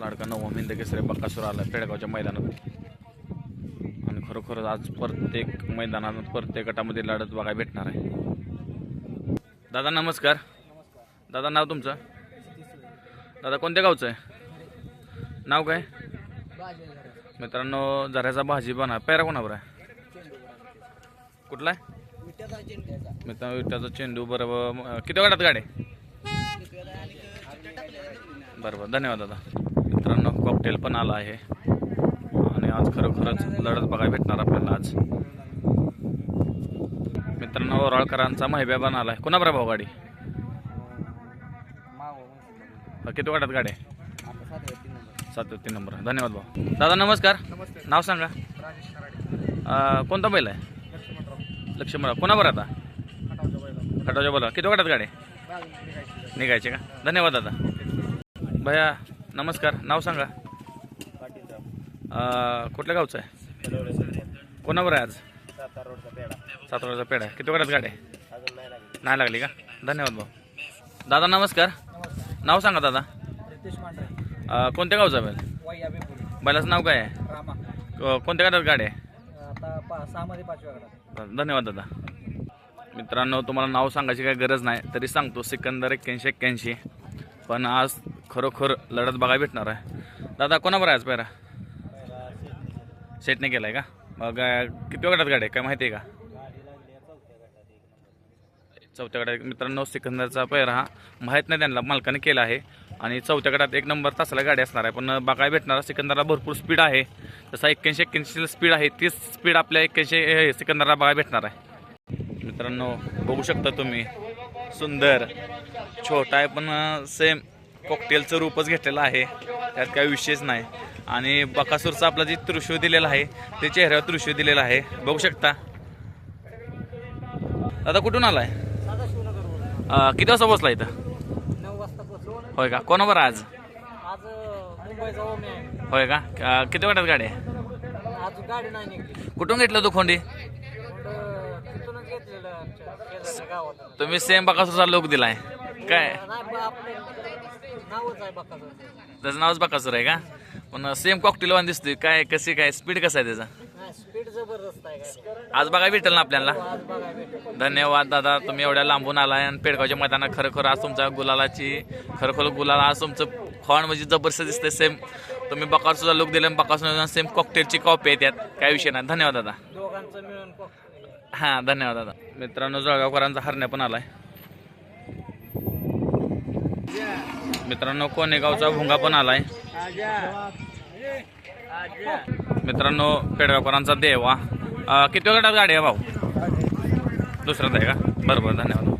लाडका नववा मिंद पक्का बक्कासूर आला पेडगावच्या मैदानात. आणि खरोखरच आज प्रत्येक मैदानात प्रत्येक गटामध्ये लढत बघायला भेटणार आहे. दादा नमस्कार. दादा नाव तुमचं? दादा कोणत्या गावचं आहे? नाव काय? मित्रांनो झऱ्याचा भाजी बना पेरा कोणावर आहे? कुठला आहे? मित्रांनो विट्याचा चेंडू बरोबर. किती वाटत गाडी बरं बरं धन्यवाद दादा. मित्रांनो कॉकटेल पण आला आहे. आणि आज खरोखरच लढत बघायला भेटणार आपल्याला आज. मित्रांनो ओराळकरांचा महिब्या पण आला आहे कोणा बरं भाऊ गाडी किती वाटत गाडी सात तीन नंबर. धन्यवाद भाऊ. दादा नमस्कार. नाव सांगा. कोणता बैल आहे? लक्ष्मणराव. बरं आता? खटावच्या बैला किती वाटत गाडी निघायचे का? धन्यवाद दादा. भैया नमस्कार नाव सांगा. पाटीलराव कुठल्या गावचं आहे? कोणावर आहे आज? सातारा रोडचा साताराचा पेढा. आहे किती वेळात गाडी आहे? नाही लागली का? धन्यवाद भाऊ. दादा नमस्कार. नाव सांगा दादा. रितेश मांढरे कोणत्या गावचं आहे बैल? वाई अभिपुरी बैलाचं नाव काय आहे? रामा कोणत्या गाड्यात गाडी आहे? आता पा सहामध्ये पाचव्या गटात धन्यवाद दादा. मित्रांनो तुम्हाला नाव सांगायची काही गरज नाही तरी सांगतो. सिकंदर एक्क्याऐंशी एक्क्याऐंशी. पण आज खरोखर लढत बघायला भेटणार आहे. दादा कोणावर आहे आज पैरा सेटने केला आहे का? मग किती गटात गाडी आहे? काय माहिती आहे का? चौथ्या गटात मित्रांनो सिकंदरचा पैरा हा माहीत नाही त्यांना मालकाने केला आहे. आणि चौथ्या गटात एक नंबर तासाला गाडी असणार आहे. पण बघायला भेटणार सिकंदरला भरपूर स्पीड आहे. तसा एक्क्याऐंशी एक्क्याऐंशी स्पीड आहे तीच स्पीड आपल्या एक्क्याऐंशी हे, सिकंदरला बघायला भेटणार आहे. मित्रांनो बघू शकता तुम्ही. सुंदर छोटा आहे पण सेम कॉकटेलचं रूपच घेतलेलं आहे. त्यात काही विषयच नाही. आणि बकासूरचा आपला जे त्रिशूळ दिलेला आहे ते चेहऱ्यावर त्रिशूळ दिलेला आहे. बघू शकता. दादा कुठून आलाय? किती वाजता बसला इथं? पोहोचलो. होय का? कोणावर आज होय का? किती वाटत गाडी आहे? आज गाडी नाही निघली. कुठून घेतलं तू खोंडी? तुम्ही सेम बकासूरचा लोक दिलाय. काय? त्याचं नावच बकासूर आहे का? पण सेम कॉकटेल वान दिसतोय. काय कशी काय? स्पीड कसं आहे त्याचा? आज बघा भेटेल ना आपल्याला. धन्यवाद दादा तुम्ही एवढ्या लांबून आलाय आणि पेडगावच्या मैदानात खरोखर आज तुमच्या गुलालाची खरोखर गुलाला आज तुमचं फॉन म्हणजे जबरदस्त दिसतंय. सेम तुम्ही बकासूरचा लुक दिला बकासूर सेम कॉकटेलची कॉपी आहे त्यात काय विषय नाही. धन्यवाद दादा. दोघांचं मिळून हां धन्यवाद दादा. मित्रांनो जळगावकरांचा हरण्या पण आलाय. मित्रांनो कोणेगावचा भुंगा पण आलाय. मित्रांनो पेडगावकरांचा देवा. किती गटात गाडी आहे भाऊ? दुसऱ्यात आहे का? बरं बरं धन्यवाद.